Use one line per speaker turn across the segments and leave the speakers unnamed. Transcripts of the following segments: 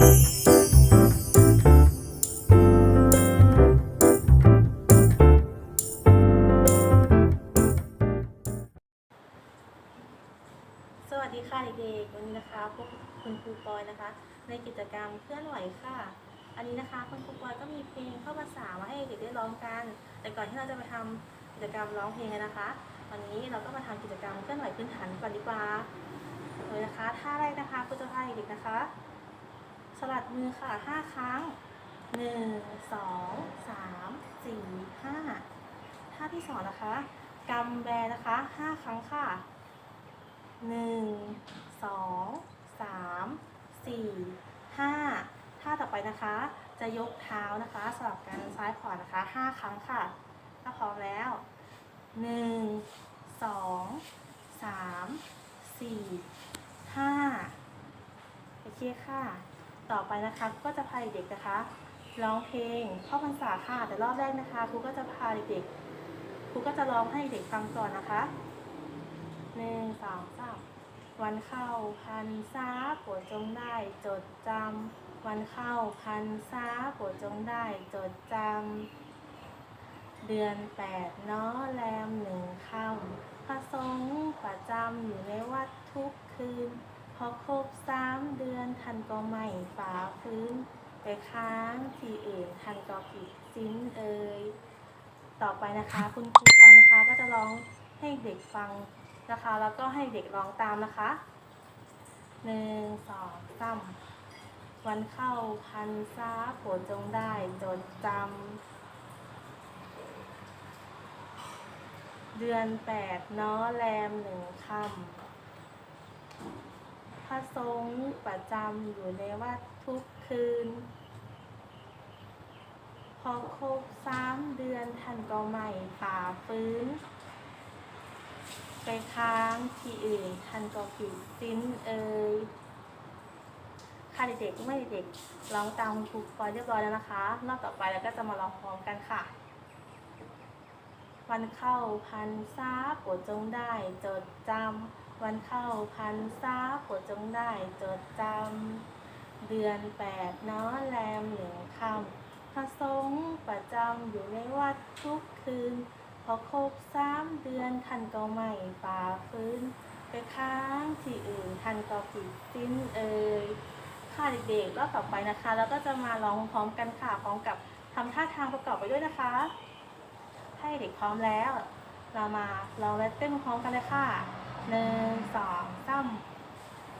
สวัสดีค่ะเด็กๆวันนี้นะคะพวกคุณครูปอยนะคะ ในกิจกรรมเคลื่อนไหวค่ะ อันนี้นะคะคุณครูปอยก็มีเพลงเข้าภาษามาให้เด็กๆได้ร้องกัน แต่ก่อนที่เราจะไปทำกิจกรรมร้องเพลงกันนะคะ วันนี้เราก็มาทำกิจกรรมเคลื่อนไหวพื้นฐานก่อนดีกว่าเลยนะคะท่าแรกนะคะครูจะพาเด็กๆนะคะ สลัดมือค่ะห้าครั้งหนึ่งสองสามสี่ห้าท่าที่สองนะคะกำแบนะคะห้าครั้งค่ะหนึ่งสองสามสี่ห้าท่าต่อไปนะคะ จะยกเท้านะคะสลับกันซ้ายขวานะคะห้าครั้งค่ะ ถ้าพร้อมแล้วหนึ่งสองสามสี่ห้าโอเคค่ะ ต่อไปนะคะก็จะพาเด็กๆนะคะร้องเพลงเข้าพรรษาค่ะแต่รอบแรกนะคะครูก็จะพาเด็กๆครูก็จะร้องให้เด็กฟังก่อนนะคะหนึ่งสองสามวันเข้าพันษาโปรดจงได้จดจำวันเข้าพันษาโปรดจงได้จดจำเดือนแปดน้อแรมหนึ่งค่ำพระสงฆ์ประจำอยู่ในวัดทุกคืน อครบสามเดือนท่านก็ไม่ฝ่าฟื้น ไปค้างที่อื่นท่านก็ผิดสินเอ่ยต่อไปนะคะ คุณครูกรนะคะก็จะร้องให้เด็กฟังนะคะ แล้วก็ให้เด็กร้องตามนะคะหนึ่งสองสามวันเข้าพันษาโปรดจงได้จดจำ เดือนแปดน้อแรมหนึ่งคำพ ระสงฆ์ประจำอยู่ในวัดทุกคืน พอครบสามเดือนท่านก็ไม่ฝ่าฟื้น ไปค้างที่อื่นท่านก็ผิดสิ้นเอ่ยค่ะเด็กๆไม่เด็กร้องตามครูปอยเรียบร้อยแล้วนะคะ รอบต่อไปเราก็จะมาร้องพร้อมกันค่ะวันเข้าพันษาโปรดจงได้จดจำ วันเข้าพันษาโปรดจงได้จดจำ เดือนแปดน้อแรมหนึ่งคำพระสงฆ์ประจำอยู่ในวัดทุกคืน พอครบสามเดือนท่านก็ไม่ฝ่าฟื้น ไปค้างที่อื่นท่านก็ผิดสิ้นเอ่ยค่ะเด็กๆรอบต่อไปนะคะ แล้วก็จะมาร้องพร้อมกันค่ะพร้อมกับทำท่าทางประกอบไปด้วยนะคะ ให้เด็กพร้อมแล้ว เรามาลองและเต้นพร้อมกันเลยค่ะ หนึ่งสองสาม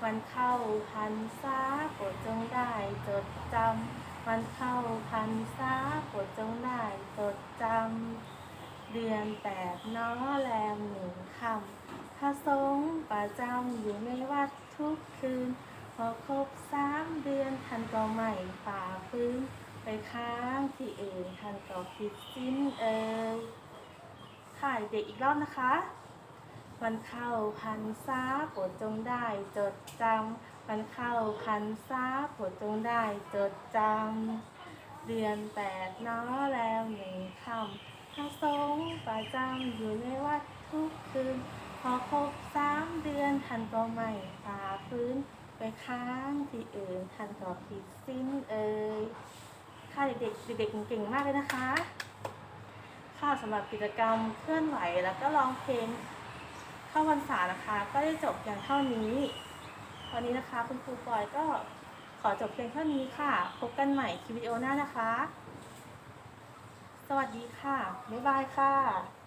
วันเข้าพันษาโปรดจงได้จดจำวันเข้าพันษาโปรดจงได้จดจำเดือนแปดน้อแรมหนึ่งคำพระสงฆ์ประจำอยู่ในวัดทุกคืน พอครบสามเดือนท่านก็ไม่ฝ่าฟื้น ไปค้างที่อื่นท่านก็ผิดสิ้นเอ่ยค่ะเด็กอีกรอบนะคะ วันเข้าพันษาโปรดจงได้จดจำวันเข้าพันษาโปรดจงได้จดจำเดือนแปดน้อแล้วหนึ่งคำพระสงฆ์ประจำอยู่ในวัดทุกคืน พอครบสามเดือนท่านก็ไม่ฝ่าฟื้นไปค้างที่อื่นท่านก็ผิดสิ้นเอ่ยค่ะเด็กๆเด็กๆเก่งมากเลยนะคะ ค่ะสำหรับกิจกรรมเคลื่อนไหวแล้วก็ร้องเพลง เข้าพรรษานะคะ ก็ได้จบอย่างเท่านี้วันนี้นะคะ คุณครูปอยก็ขอจบเพียงเท่านี้ค่ะ พบกันใหม่คลิปวิดีโอหน้านะคะ สวัสดีค่ะ บ๊ายบายค่ะ